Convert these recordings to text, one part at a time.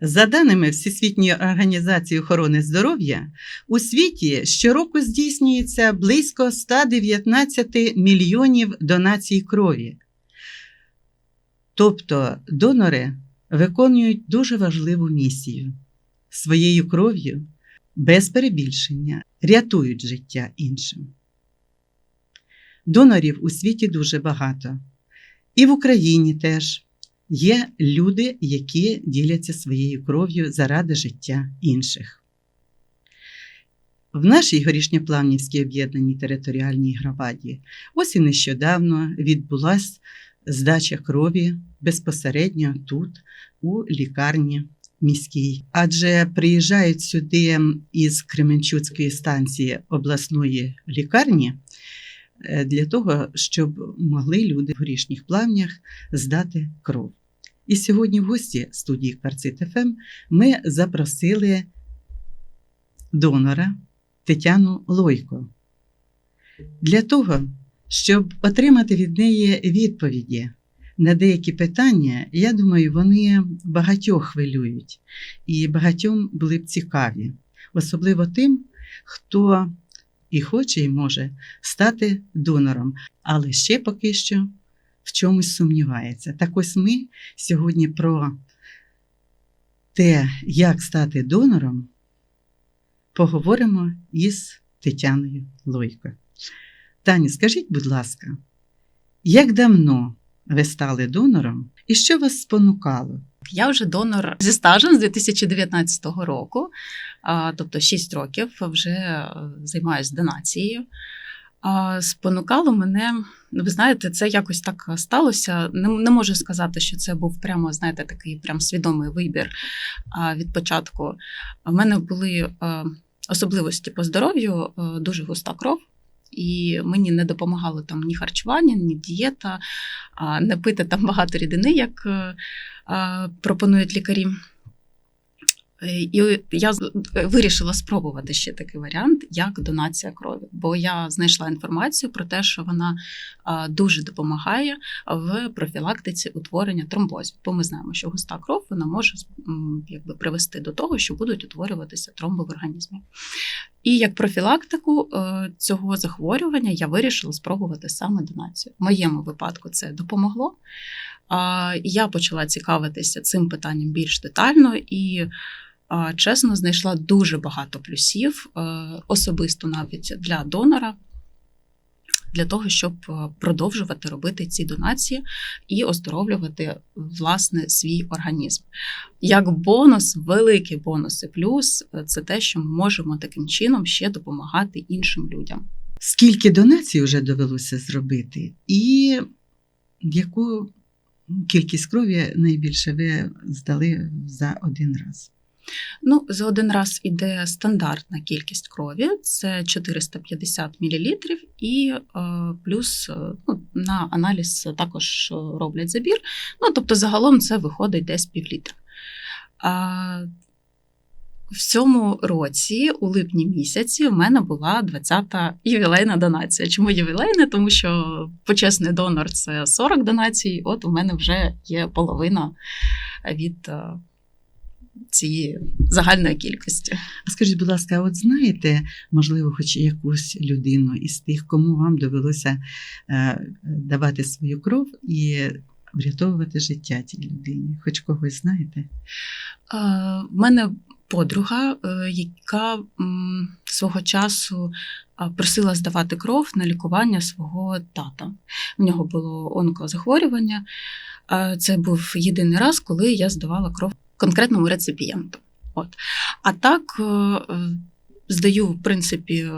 За даними Всесвітньої організації охорони здоров'я, у світі щороку здійснюється близько 119 мільйонів донацій крові. Тобто донори виконують дуже важливу місію своєю кров'ю, без перебільшення, рятують життя іншим. Донорів у світі дуже багато. І в Україні теж є люди, які діляться своєю кров'ю заради життя інших. В нашій горішньоплавнівській об'єднаній територіальній громаді ось і нещодавно відбулася здача крові безпосередньо тут, у лікарні міській. Адже приїжджають сюди із Кременчуцької станції обласної лікарні е, для того, щоб могли люди в горішніх плавнях здати кров. І сьогодні в гості студії Кварцит ФМ ми запросили донора Тетяну Лойко для того, щоб отримати від неї відповіді на деякі питання, я думаю, вони багатьох хвилюють і багатьом були б цікаві, особливо тим, хто і хоче, і може стати донором, але ще поки що в чомусь сумнівається. Так ось ми сьогодні про те, як стати донором, поговоримо із Тетяною Лойко. Тані, скажіть, будь ласка, як давно ви стали донором і що вас спонукало? Я вже донор зі стажем з 2019 року, тобто 6 років вже е, займаюся донацією. Спонукало мене, ну, ви знаєте, це якось так сталося. Не, не можу сказати, що це був прямо, знаєте, такий прям свідомий вибір а, від початку. У мене були а, особливості по здоров'ю, дуже густа кров. І мені не допомагало там ні харчування, ні дієта, а, не пити там багато рідини, як а, пропонують лікарі. Е, І я вирішила спробувати ще такий варіант, як донація крові. Бо я знайшла інформацію про те, що вона дуже допомагає в профілактиці утворення тромбозів. Бо ми знаємо, що густа кров вона може якби, привести до того, що будуть утворюватися тромби в організмі. І як профілактику е, цього захворювання я вирішила спробувати саме донацію. В моєму випадку це допомогло. Я почала цікавитися цим питанням більш детально і. Чесно, знайшла дуже багато плюсів, е, особисто навіть для донора, для того, щоб е, продовжувати робити ці донації і оздоровлювати власне свій організм. Як бонус, великий бонус і плюс е, це те, що ми можемо таким чином ще допомагати іншим людям. Скільки донацій вже довелося зробити, і яку кількість крові найбільше ви здали за один раз? Ну, за один раз іде стандартна кількість крові, це 450 мл, і е, плюс е, ну, на аналіз також роблять забір. Ну, тобто, загалом це виходить десь півлітра. В цьому році, у липні місяці, у мене була 20-та ювілейна донація. Чому ювілейна? Тому що почесний донор це 40 донацій, от у мене вже є половина від е, цієї загальної кількості. А скажіть, будь ласка, от знаєте, можливо, хоч якусь людину із тих, кому вам довелося е, давати свою кров і врятовувати життя цій людині? Хоч когось знаєте? В мене подруга, е, яка свого часу просила здавати кров на лікування свого тата. У нього було онкозахворювання. Це був єдиний раз, коли я здавала кров конкретному реципієнту. От. А так е, е, здаю, в принципі,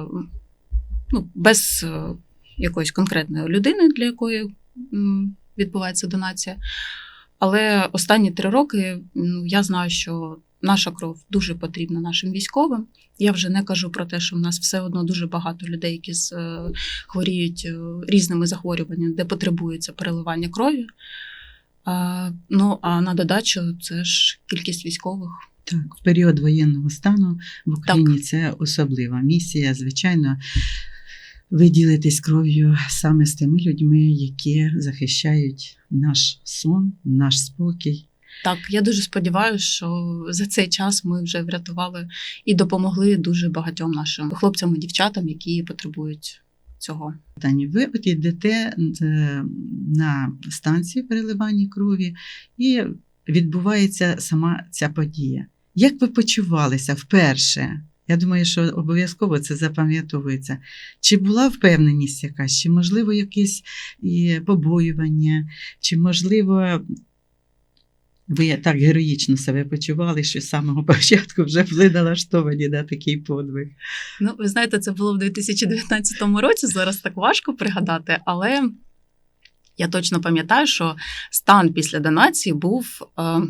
ну, без е, якоїсь конкретної людини, для якої відбувається донація. Але останні три роки ну, я знаю, що наша кров дуже потрібна нашим військовим. Я вже не кажу про те, що в нас все одно дуже багато людей, які з, хворіють різними захворюваннями, де потребується переливання крові. А, ну а на додачу це ж кількість військових. Так, в період воєнного стану в Україні це особлива місія. Звичайно, ви ділитесь кров'ю саме з тими людьми, які захищають наш сон, наш спокій. Так, я дуже сподіваюся, що за цей час ми вже врятували і допомогли дуже багатьом нашим хлопцям і дівчатам, які потребують цього. Тані, ви от йдете е, на станцію переливання крові, і відбувається сама ця подія. Як ви почувалися вперше? Я думаю, що обов'язково це запам'ятовується. Чи була впевненість якась, чи можливо якесь побоювання, чи можливо. Ви так героїчно себе почували, що з самого початку вже були налаштовані на такий подвиг. Ну, ви знаєте, це було в 2019 році. Зараз так важко пригадати, але я точно пам'ятаю, що стан після донації був. Е,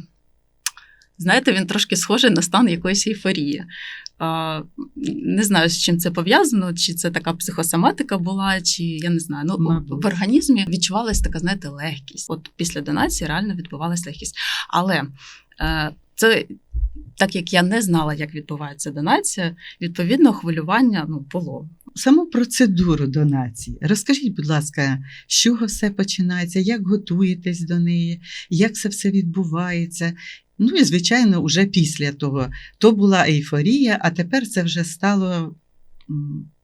знаєте, він трошки схожий на стан якоїсь ейфорії. Не знаю, з чим це пов'язано, чи це така психосоматика була, чи я не знаю. Ну, Мабуть. в організмі відчувалася така, знаєте, легкість. От після донації реально відбувалася легкість. Але е, це так як я не знала, як відбувається донація, відповідно, хвилювання ну, було. Саму процедуру донації. Розкажіть, будь ласка, з чого все починається, як готуєтесь до неї, як це все відбувається. Ну і, звичайно, вже після того. То була ейфорія, а тепер це вже стало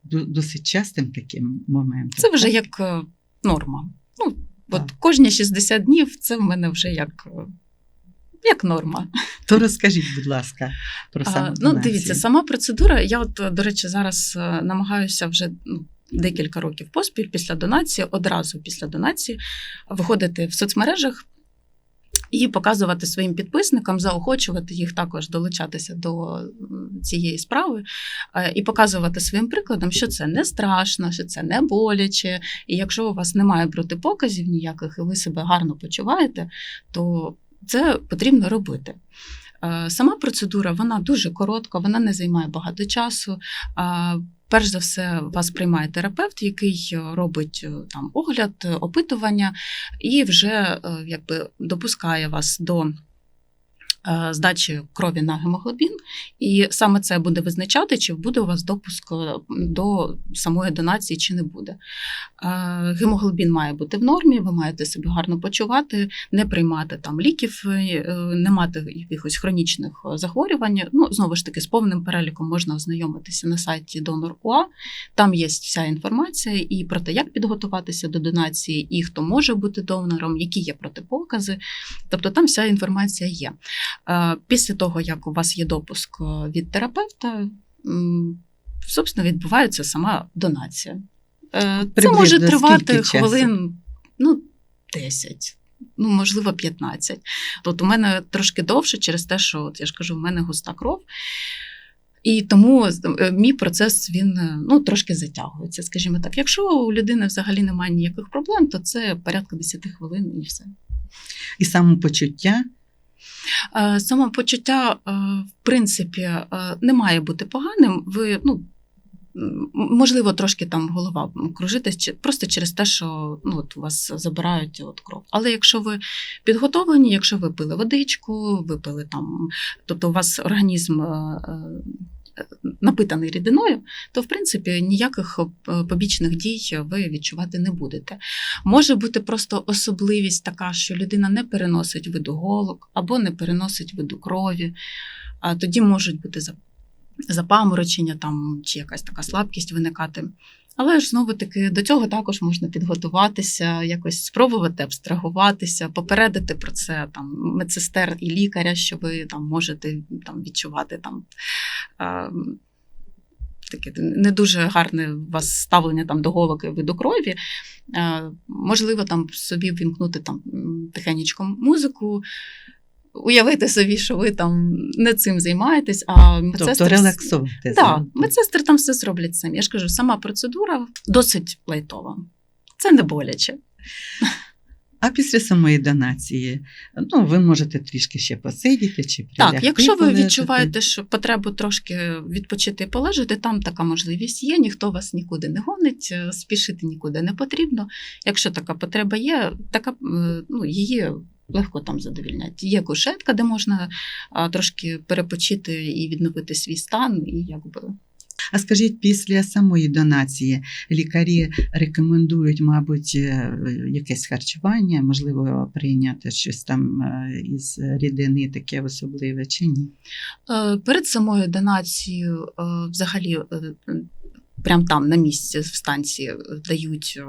досить частим таким моментом. Це вже як е, норма. Ну, от кожні 60 днів це в мене вже як, е, як норма. То розкажіть, будь ласка, про А, саму ну, дивіться, сама процедура. Я, от, е, до речі, зараз намагаюся вже ну, декілька років поспіль після донації, одразу після донації, виходити в соцмережах. І показувати своїм підписникам, заохочувати їх також долучатися до цієї справи, е, і показувати своїм прикладом, що це не страшно, що це не боляче. І якщо у вас немає протипоказів ніяких, і ви себе гарно почуваєте, то це потрібно робити. Е, Сама процедура вона дуже коротка, вона не займає багато часу. Перш за все, вас приймає терапевт, який е, робить е, там огляд, е, опитування і вже якби допускає вас до здачі крові на гемоглобін, і саме це буде визначати, чи буде у вас допуск е, до самої донації, чи не буде. Е, Гемоглобін має бути в нормі, ви маєте себе гарно почувати, не приймати там ліків, е, не мати якихось хронічних е, захворювань. Ну, знову ж таки, з повним переліком можна ознайомитися на сайті Donor.ua. Там є вся інформація і про те, як підготуватися до донації, і хто може бути донором, які є протипокази. Тобто там вся інформація є. Е, Після того, як у вас є допуск е, від терапевта, собственно, відбувається сама донація. Е, Це може тривати хвилин ну, 10. Ну, можливо, 15. От у мене трошки довше через те, що от я ж кажу, в мене густа кров. І тому мій процес він ну, трошки затягується, скажімо так. Якщо у людини взагалі немає ніяких проблем, то це порядка 10 хвилин і все. І самопочуття. Е, Самопочуття, е, в принципі, е, не має бути поганим. Ви, ну, можливо, трошки там голова кружитись, чи- просто через те, що ну, от вас забирають от кров. Але якщо ви підготовлені, якщо ви пили водичку, випили там, тобто у вас організм. Напитаний рідиною, то в принципі ніяких е, побічних дій ви відчувати не будете. Може бути просто особливість така, що людина не переносить виду голок або не переносить виду крові. А тоді можуть бути запаморочення там, чи якась така слабкість виникати. Але ж знову таки до цього також можна підготуватися, якось спробувати абстрагуватися, попередити про це там медсестер і лікаря, що ви там можете там відчувати там. е, Таке не дуже гарне у вас ставлення там до голок і виду крові. Е, Можливо, там собі вімкнути там тихенечко музику, уявити собі, що ви там не цим займаєтесь, а медсестри... Тобто релаксувати. Так, медсестри там все зроблять самі. Я ж кажу, сама процедура досить лайтова. Це не боляче. А після самої донації, ну, ви можете трішки ще посидіти чи Так, якщо ви полежати. відчуваєте, що потребу трошки відпочити і полежати, там така можливість є. Ніхто вас нікуди не гонить, спішити нікуди не потрібно. Якщо така потреба є, така е, ну, її легко там задовільнять. Є кушетка, де можна трошки перепочити і відновити свій стан, і якби А скажіть, після самої донації лікарі рекомендують, мабуть, е, якесь харчування, можливо, прийняти щось там е, із рідини таке особливе чи ні? Е, Перед самою донацією, взагалі, прямо там на місці в станції дають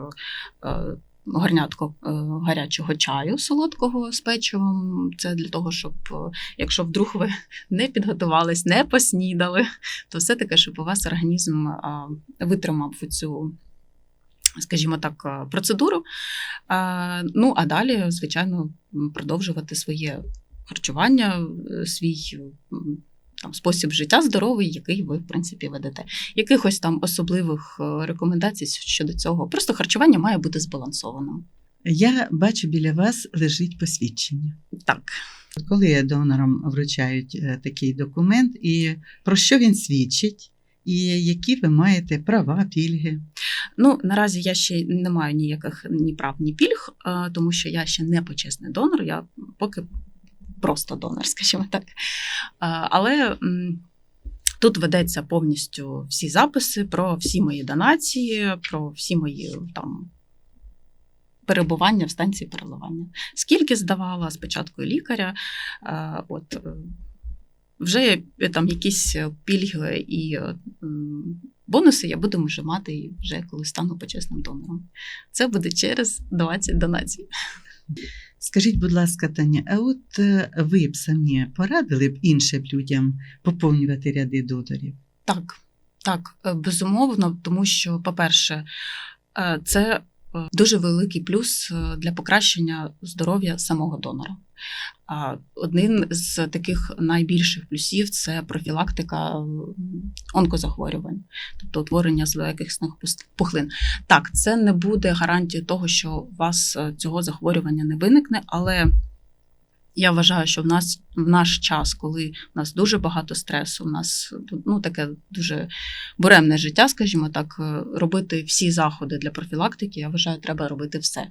горнятко е, гарячого чаю солодкого з печивом. Це для того, щоб е, якщо вдруг ви не підготувались, не поснідали, то все таки, щоб у вас організм е, витримав цю. Скажімо так, процедуру. Ну а далі, звичайно, продовжувати своє харчування, свій там спосіб життя здоровий, який ви, в принципі, ведете. Якихось там особливих е, рекомендацій щодо цього. Просто харчування має бути збалансованим. Я бачу біля вас лежить посвідчення. Так. Коли донорам вручають е, такий документ, і про що він свідчить, і які ви маєте права, пільги? Ну, наразі я ще не маю ніяких ні прав, ні пільг, е, тому що я ще не почесний донор, я поки просто донор, скажімо так. Але тут ведеться повністю всі записи про всі мої донації, про всі мої там. Перебування в станції переливання. Скільки здавала спочатку лікаря, от е, вже там якісь пільги і е, бонуси я буду вже мати вже коли стану почесним донором. Це буде через 20 донацій. Скажіть, будь ласка, Таня, а от е, ви б самі порадили б іншим людям поповнювати ряди донорів? Так, так, е, безумовно, тому що, по-перше, е, це дуже великий плюс для покращення здоров'я самого донора. Один з таких найбільших плюсів це профілактика онкозахворювань, тобто утворення злоякісних пуст- пухлин. Так, це не буде гарантією того, що у вас е, цього захворювання не виникне, але я вважаю, що в нас в наш час, коли в нас дуже багато стресу, в нас ну таке дуже буремне життя, скажімо так, е, робити всі заходи для профілактики, я вважаю, треба робити все.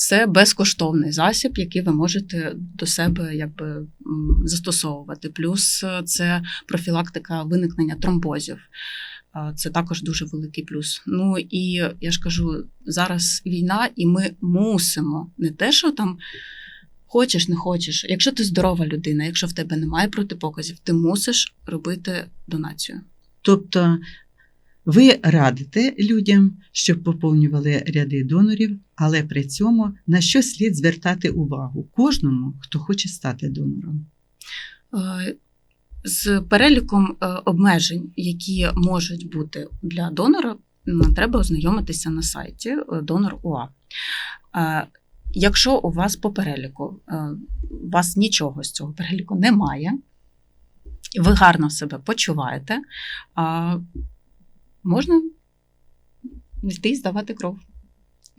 Це безкоштовний засіб, який ви можете до себе якби застосовувати. Плюс е, це профілактика виникнення тромбозів. Це також дуже великий плюс. Ну і я ж кажу, зараз війна, і ми мусимо не те, що там хочеш, не хочеш. Якщо ти здорова людина, якщо в тебе немає протипоказів, ти мусиш робити донацію. Тобто ви радите людям, щоб поповнювали ряди донорів, але при цьому на що слід звертати увагу кожному, хто хоче стати донором? Е, З переліком е, обмежень, які можуть бути для донора, треба ознайомитися на сайті е, Донор УА. Якщо у вас по переліку у вас нічого з цього переліку немає, ви гарно себе почуваєте, можна йти і здавати кров.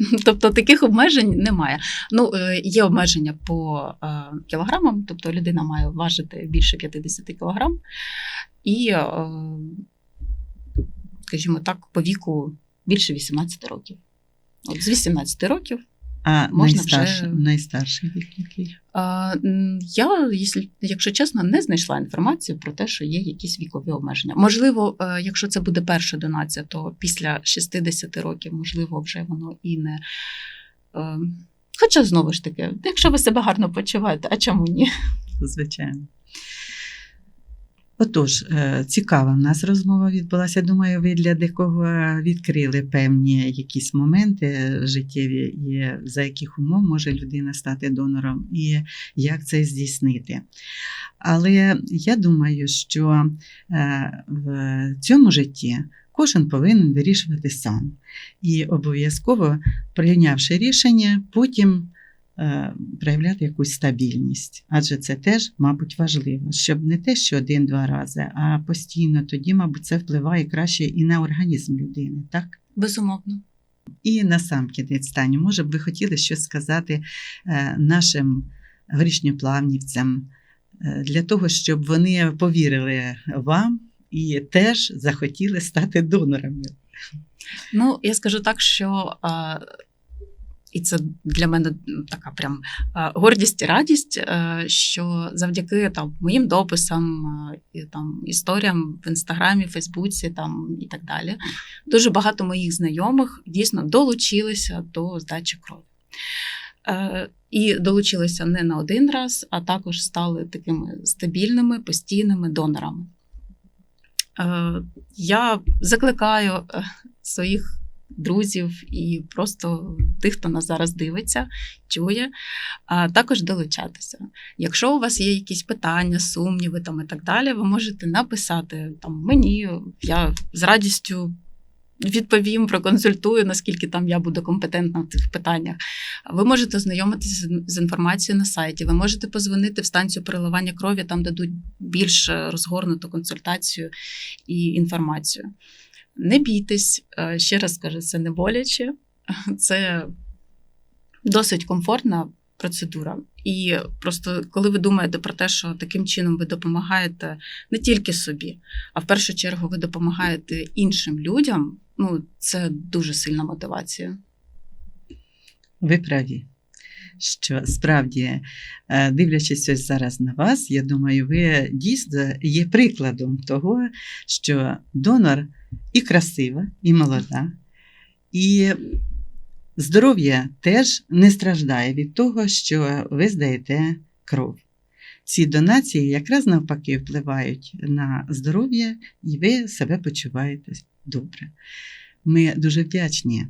Тобто таких обмежень немає. Ну, е, є обмеження по е, кілограмам, тобто людина має важити більше 50 кілограм, і, е, скажімо так, по віку більше 18 років. От з 18 років А Можна найстарший, вже- найстарший вік який? А, Я, якщо, якщо чесно, не знайшла інформацію про те, що є якісь вікові обмеження. Можливо, е, якщо це буде перша донація, то після 60 років, можливо, вже воно і не. е, Хоча знову ж таки, якщо ви себе гарно почуваєте, а чому ні? Звичайно. Отож, е, цікава в нас розмова відбулася. Думаю, ви для декого відкрили певні якісь моменти життєві, і за яких умов може людина стати донором, і як це здійснити. Але я думаю, що е, в цьому житті кожен повинен вирішувати сам. І обов'язково, прийнявши рішення, потім проявляти якусь стабільність, адже це теж, мабуть, важливо, щоб не те, що один-два рази, а постійно тоді, мабуть, це впливає краще і на організм людини, так? Безумовно. І на сам кінець, Таню, може б ви хотіли щось сказати е, нашим горішньоплавнівцям е, для того, щоб вони повірили вам і теж захотіли стати донорами. Ну, я скажу так, що І це для мене така прям е, гордість і радість, е, що завдяки там моїм дописам, е, і, там історіям в інстаграмі, Фейсбуці там і так далі, дуже багато моїх знайомих дійсно долучилися до здачі крові. І долучилися не на один раз, а також стали такими стабільними, постійними донорами. Я закликаю своїх друзів і просто тих, хто нас зараз дивиться, чує, а також долучатися. Якщо у вас є якісь питання, сумніви там і так далі, ви можете написати там мені. Я з радістю відповім, проконсультую, наскільки там я буду компетентна в цих питаннях. Ви можете ознайомитися з- з інформацією на сайті. Ви можете позвонити в станцію переливання крові, там дадуть більш розгорнуту консультацію і інформацію. Не бійтесь, е, ще раз кажу, це не боляче, це досить комфортна процедура. І просто коли ви думаєте про те, що таким чином ви допомагаєте не тільки собі, а в першу чергу ви допомагаєте іншим людям, ну це дуже сильна мотивація. Ви праві. Що справді, е, дивлячись ось зараз на вас, я думаю, ви дійсно є прикладом того, що донор і красива, і молода, і здоров'я теж не страждає від того, що ви здаєте кров. Ці донації якраз навпаки впливають на здоров'я, і ви себе почуваєте добре. Ми дуже вдячні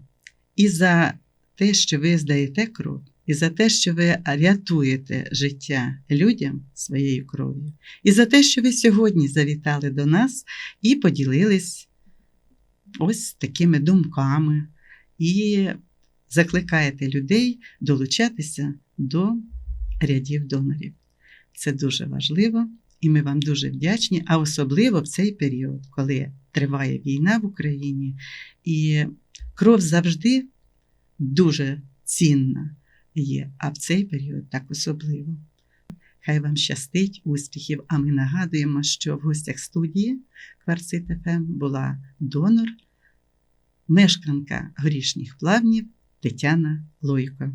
і за те, що ви здаєте кров, і за те, що ви рятуєте життя людям своєю кров'ю, і за те, що ви сьогодні завітали до нас і поділились ось такими думками, і закликаєте людей долучатися до рядів донорів. Це дуже важливо, і ми вам дуже вдячні, а особливо в цей період, коли триває війна в Україні, і кров завжди дуже цінна є, а в цей період так особливо. Хай вам щастить, успіхів. А ми нагадуємо, що в гостях студії Кварцит ФМ була донор, мешканка горішніх плавнів Тетяна Лойко.